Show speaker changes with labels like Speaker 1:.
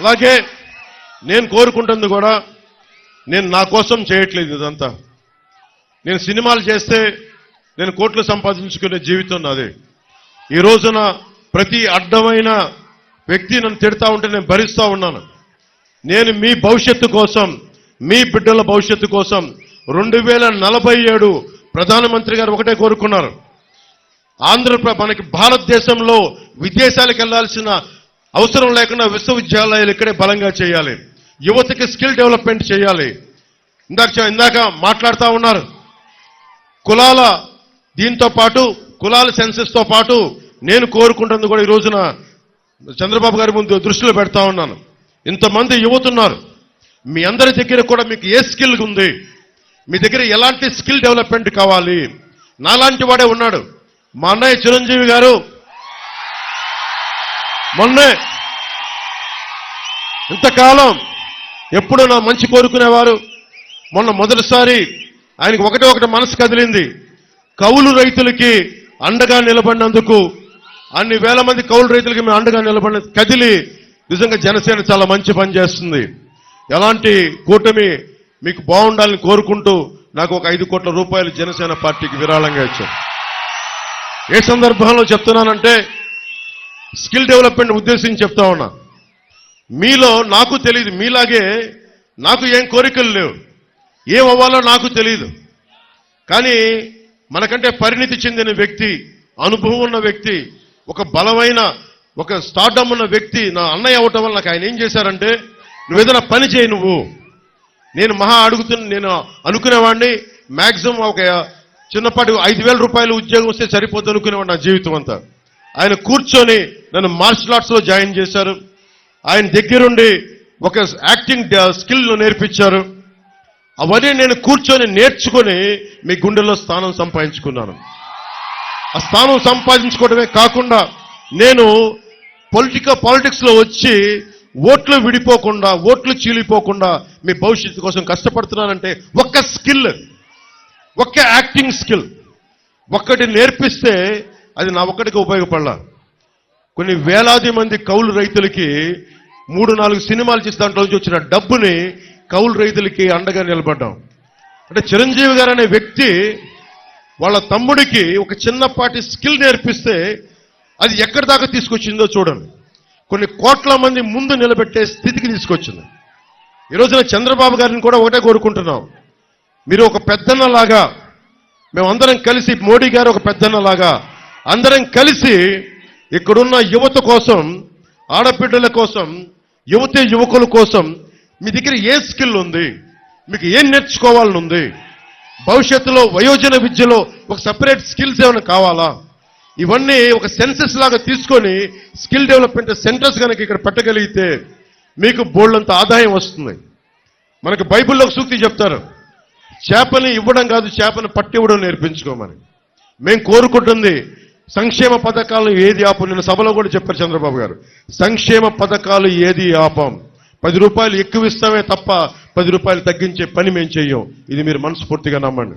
Speaker 1: అలాగే నేను కోరుకుంటుంది కూడా నేను నా కోసం చేయట్లేదు ఇదంతా. నేను సినిమాలు చేస్తే నేను కోట్లు సంపాదించుకునే జీవితం నాది. ఈ రోజున ప్రతి అడ్డమైన వ్యక్తి నన్ను తిడతా ఉంటే నేను భరిస్తూ ఉన్నాను. నేను మీ భవిష్యత్తు కోసం మీ బిడ్డల భవిష్యత్తు కోసం రెండు వేల నలభై ఏడు ప్రధానమంత్రి గారు ఒకటే కోరుకున్నారు. ఆంధ్రప్ర మనకి భారతదేశంలో విదేశాలకు వెళ్ళాల్సిన అవసరం లేకుండా విశ్వవిద్యాలయాలు ఇక్కడే బలంగా చేయాలి. యువతకి స్కిల్ డెవలప్మెంట్ చేయాలి. ఇందాక ఇందాక మాట్లాడుతూ ఉన్నారు. కులాల దీంతో పాటు కులాల సెన్సెస్తో పాటు నేను కోరుకుంటుంది కూడా ఈ రోజున చంద్రబాబు గారి ముందు దృష్టిలో పెడతా ఉన్నాను. ఇంతమంది యువతున్నారు. మీ అందరి దగ్గర కూడా మీకు ఏ స్కిల్ ఉంది? మీ దగ్గర ఎలాంటి స్కిల్ డెవలప్మెంట్ కావాలి? నాలాంటి వాడే ఉన్నాడు. మా అన్నయ్య చిరంజీవి గారు మొన్నే ఇంతకాలం ఎప్పుడు నా మంచి కోరుకునేవారు. మొన్న మొదటిసారి ఆయనకి ఒకటి ఒకటి మనసు కదిలింది. కౌలు రైతులకి అండగా నిలబడినందుకు అన్ని వేల మంది కౌలు రైతులకి మేము అండగా నిలబడిన కదిలి నిజంగా జనసేన చాలా మంచి పని చేస్తుంది. ఎలాంటి కూటమి మీకు బాగుండాలని కోరుకుంటూ నాకు ఒక ఐదు కోట్ల రూపాయలు జనసేన పార్టీకి విరాళంగా ఇచ్చారు. ఏ సందర్భంలో చెప్తున్నానంటే స్కిల్ డెవలప్మెంట్ ఉద్దేశించి చెప్తా ఉన్నా. మీలో నాకు తెలియదు మీలాగే నాకు ఏం కోరికలు లేవు. ఏం అవ్వాలో నాకు తెలియదు కానీ మనకంటే పరిణితి చెందిన వ్యక్తి అనుభవం ఉన్న వ్యక్తి ఒక బలమైన ఒక స్టార్డమ్ ఉన్న వ్యక్తి నా అన్నయ్య అవ్వటం వల్ల నాకు ఆయన ఏం చేశారంటే నువ్వు ఏదైనా పని చేయి నువ్వు. నేను మహా అడుగుతున్న నేను అనుకునేవాడిని మ్యాక్సిమం ఒక చిన్నపాటి ఐదు వేల రూపాయలు ఉద్యోగం వస్తే సరిపోద్ది అనుకునేవాడు నా జీవితం అంతా. ఆయన కూర్చొని నన్ను మార్షల్ ఆర్ట్స్లో జాయిన్ చేశారు. ఆయన దగ్గరుండి ఒక యాక్టింగ్ స్కిల్ నేర్పించారు. అవన్నీ నేను కూర్చొని నేర్చుకొని మీ గుండెల్లో స్థానం సంపాదించుకున్నాను. ఆ స్థానం సంపాదించుకోవడమే కాకుండా నేను పొలిటికల్ పాలిటిక్స్లో వచ్చి ఓట్లు విడిపోకుండా ఓట్లు చీలిపోకుండా మీ భవిష్యత్తు కోసం కష్టపడుతున్నానంటే ఒక్క స్కిల్ ఒక్క యాక్టింగ్ స్కిల్ ఒక్కటి నేర్పిస్తే అది నా ఒక్కడికి ఉపయోగపడాల. కొన్ని వేలాది మంది కౌలు రైతులకి మూడు నాలుగు సినిమాలు చేసి దాంట్లో నుంచి వచ్చిన డబ్బుని కౌలు రైతులకి అండగా నిలబడ్డాం. అంటే చిరంజీవి గారు అనే వ్యక్తి వాళ్ళ తమ్ముడికి ఒక చిన్నపాటి స్కిల్ నేర్పిస్తే అది ఎక్కడి దాకా తీసుకొచ్చిందో చూడండి. కొన్ని కోట్ల మంది ముందు నిలబెట్టే స్థితికి తీసుకొచ్చింది. ఈ రోజున చంద్రబాబు గారిని కూడా ఒకటే కోరుకుంటున్నాం. మీరు ఒక పెద్దన్నలాగా మేమందరం కలిసి మోడీ గారు ఒక పెద్దన్నలాగా అందరం కలిసి ఇక్కడున్న యువత కోసం ఆడబిడ్డల కోసం యువతి యువకుల కోసం మీ దగ్గర ఏ స్కిల్ ఉంది? మీకు ఏం నేర్చుకోవాలని ఉంది భవిష్యత్తులో వయోజన విద్యలో ఒక సపరేట్ స్కిల్స్ ఏమైనా కావాలా? ఇవన్నీ ఒక సెన్సెస్ లాగా తీసుకొని స్కిల్ డెవలప్మెంట్ సెంటర్స్ కనుక ఇక్కడ పెట్టగలిగితే మీకు బోల్డంత ఆదాయం వస్తుంది. మనకు బైబిల్లో సూక్తి చెప్తారు. చేపని ఇవ్వడం కాదు చేపను పట్టివ్వడం నేర్పించుకోమని మేము కోరుకుంటుంది సంక్షేమ పథకాలు ఏది ఆపం? నిన్న సభలో కూడా చెప్పారు చంద్రబాబు గారు. సంక్షేమ పథకాలు ఏది ఆపం? పది రూపాయలు ఎక్కువ ఇస్తామే తప్ప పది రూపాయలు తగ్గించే పని మేము చెయ్యం. ఇది మీరు మనస్ఫూర్తిగా నమ్మండి.